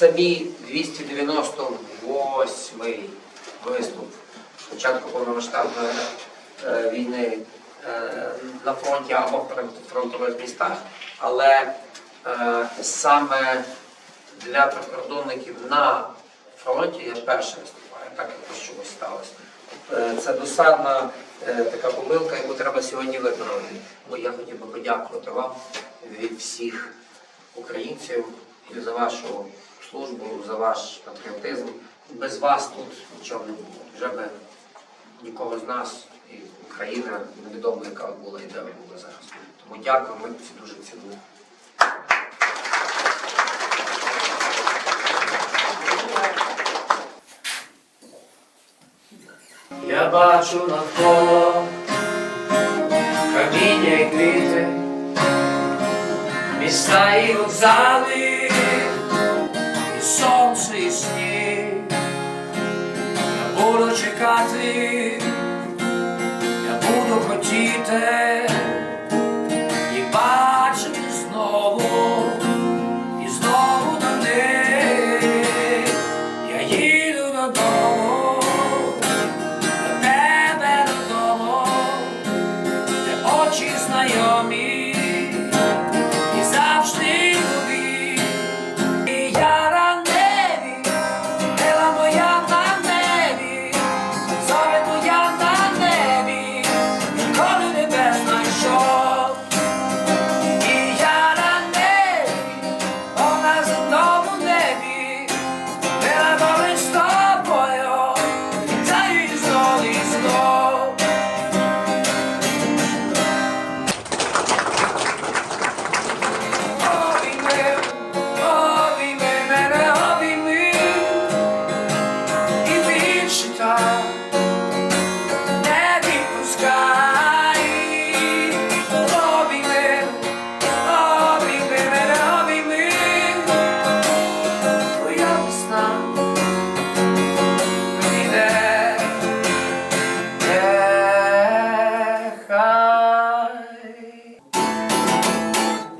Це мій 298 виступ початку повномасштабної е, війни е, на фронті або в фронтових містах, але е, саме для прикордонників на фронті я перше виступаю, так якось чогось сталося. Це досадна така помилка, яку треба сьогодні виправити. Бо я хотів би подякувати вам від всіх українців і за вашу службу, за ваш патріотизм. Без вас тут нічого не було. Вже би нікого з нас і Україна невідомо, яка була і де ви були зараз. Тому дякую, ми це дуже цінуємо. Я бачу навколо каміння і квіти, міста і вокзали, сонце. Я буду чекати, я буду хотіти і бачити знову, і знову на них. Я їду додому до тебе додому, де очі знайомі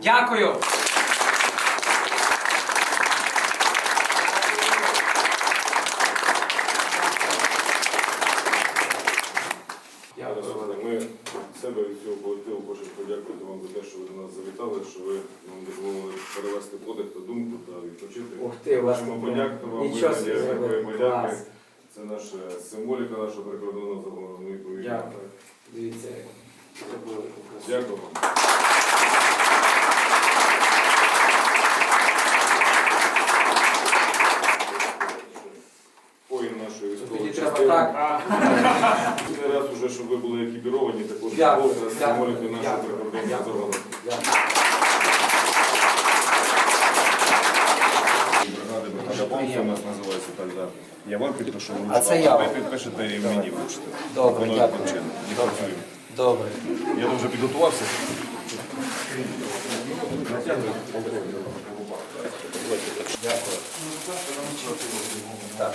Дякую. Ми себе від цього колективу хочемо подякувати вам за те, що ви до нас завітали, що ви нам дозволили перевести подих та думку та відпочити. Ух ти, Хочемо подякувати вам. Клас. Це наша символіка нашого прикордонного загону. Ну. Дякую. Дивіться. Дякую вам. Так. Не раз уже, щоб ви були екіпіровані, також Дякую, символікою нашого дякую, прикордонного дякую. загону. Бригади, бригада Бонса у нас називається так, да. Я вам підпишу ручку, А це я ви вам. підпишете і мені вручите. Добре, Воно дякую. таким чином. І працюємо. Добре. Я дуже підготувався. Дякую. Так.